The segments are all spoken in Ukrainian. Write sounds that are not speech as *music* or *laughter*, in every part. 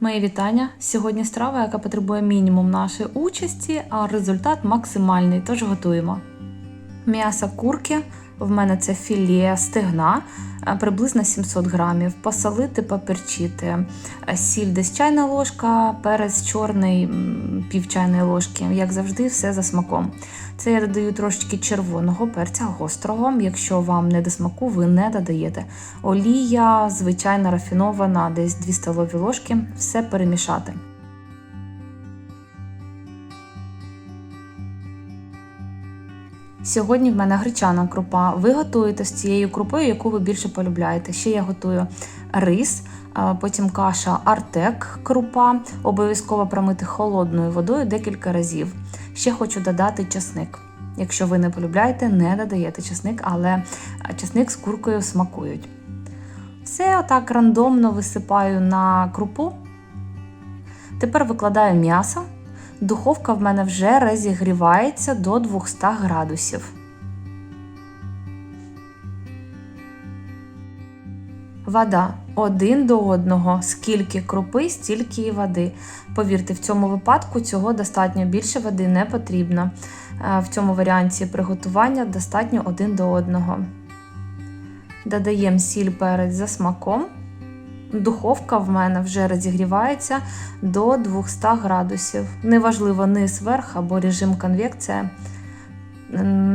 Мої вітання. Сьогодні страва, яка потребує мінімум нашої участі, а результат максимальний, тож готуємо. М'ясо курки, в мене це філе стегна, е, приблизно 700 грамів. Посолити, поперчити. Е, Сіль десь чайна ложка, перець чорний пів чайної ложки. Як завжди, все за смаком. Це я додаю трошечки червоного перця гострого. Якщо вам не до смаку, ви не додаєте. Олія, звичайна рафінована, десь 2 столові ложки. Все перемішати. Сьогодні в мене гречана крупа. Ви готуєте з цією крупою, яку ви більше полюбляєте. Ще я готую рис, потім каша артек крупа. Обов'язково промити холодною водою декілька разів. Ще хочу додати часник. Якщо ви не полюбляєте, не додаєте часник, але часник з куркою смакують. Все отак рандомно висипаю на крупу. Тепер викладаю м'ясо. Духовка в мене вже розігрівається до 200 градусів. Вода один до одного. Скільки крупи, стільки і води. Повірте, в цьому випадку цього достатньо більше води не потрібно. Е, В цьому варіанті приготування достатньо один до одного. Додаємо сіль перець за смаком. Духовка в мене вже розігрівається до 200 градусів. Неважливо низ верх або режим конвекція.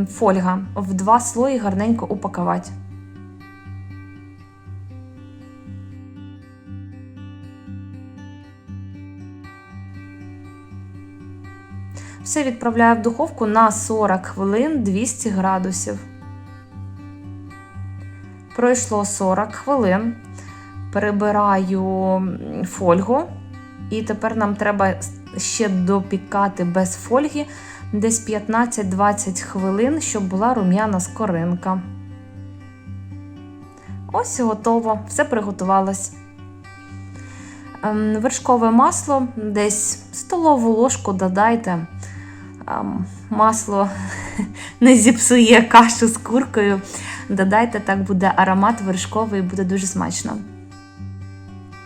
Фольга в два слої гарненько упакувати. Все відправляю в духовку на 40 хвилин 200 градусів. Пройшло 40 хвилин перебираю фольгу, і тепер нам треба ще допікати без фольги десь 15-20 хвилин, щоб була рум'яна скоринка. Ось і готово, все приготувалось. Ем, Вершкове масло, десь столову ложку додайте. Ем, Масло *laughs* не зіпсує кашу з куркою. Додайте, так буде аромат вершковий, буде дуже смачно.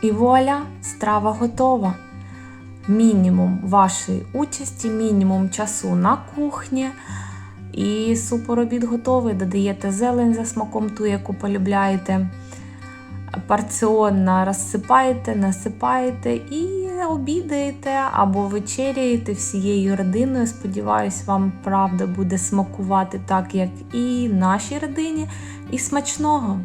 І вуаля, страва готова. Мінімум вашої участі, мінімум часу на кухні. І суперобід готовий. Додаєте зелень за смаком ту, яку полюбляєте. Порціонно розсипаєте, насипаєте і обідаєте або вечеряєте всією родиною. Сподіваюсь, вам правда буде смакувати так, як і нашій родині. І смачного!